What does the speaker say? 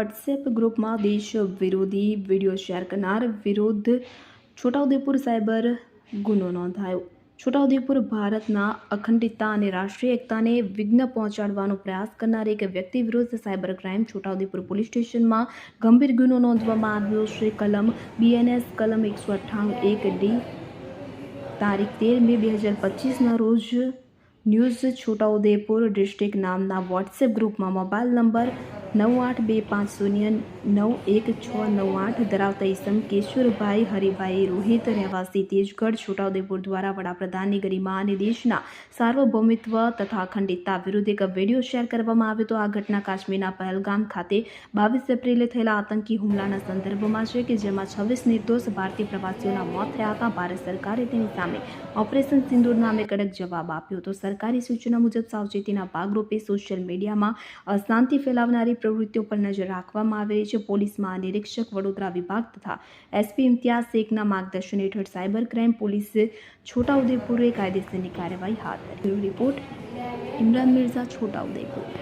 WhatsApp ગ્રુપમાં દેશ વિરોધી વીડિયો શેર કરનાર વિરુદ્ધ છોટાઉદેપુર સાયબર ગુનો નોંધાયો. છોટાઉદેપુર ભારતના અખંડિતતા અને રાષ્ટ્રીય એકતાને વિઘ્ન પહોંચાડવાનો પ્રયાસ કરનાર એક વ્યક્તિ વિરુદ્ધ સાયબર ક્રાઇમ છોટાઉદેપુર પોલીસ સ્ટેશનમાં ગંભીર ગુનો નોંધવામાં આવ્યો. છે કલમ બીએનએસ કલમ એકસો અઠ્ઠાણું એક ડી તારીખ તેર મે બે હજાર પચીસના રોજ ન્યૂઝ છોટાઉદેપુર ડિસ્ટ્રિક્ટ નામના વોટ્સએપ ગ્રુપમાં મોબાઈલ નંબર નવ આઠ બે પાંચ શૂન્ય નવ એક છ નવ આઠ ધરાવતા ઇસમ કેશુરભાઈ, હરિભાઈ રોહિત, રહેવાસી તેજગઢ, છોટાઉદેપુર દ્વારા વડાપ્રધાનની ગરિમા અને દેશના સાર્વભૌમિત્વ તથા અખંડિતતા વિરુદ્ધ એક વીડિયો શેર કરવામાં આવ્યો તો આ ઘટના કાશ્મીરના પહેલગામ ખાતે બાવીસ એપ્રિલે થયેલા આતંકી હુમલાના સંદર્ભમાં છે કે જેમાં છવ્વીસ નિર્દોષ ભારતીય પ્રવાસીઓના મોત થયા હતા. ભારત સરકારે તેની સામે ઓપરેશન સિંદૂર નામે કડક જવાબ આપ્યો હતો. સરકારી સૂચના મુજબ સાવચેતીના ભાગરૂપે સોશિયલ મીડિયામાં અશાંતિ ફેલાવનારી પ્રવૃત્તિઓ પર નજર રાખવામાં આવેલી છે. પોલીસ મહાનિરીક્ષક વડોદરા વિભાગ તથા એસપી ઇમ્તિયાઝ શેખના માર્ગદર્શન હેઠળ સાયબર ક્રાઇમ પોલીસ છોટાઉદેપુરે કાયદેસરની કાર્યવાહી હાથ ધરી. રિપોર્ટ, ઇમરાન મિર્ઝા, છોટાઉદેપુર.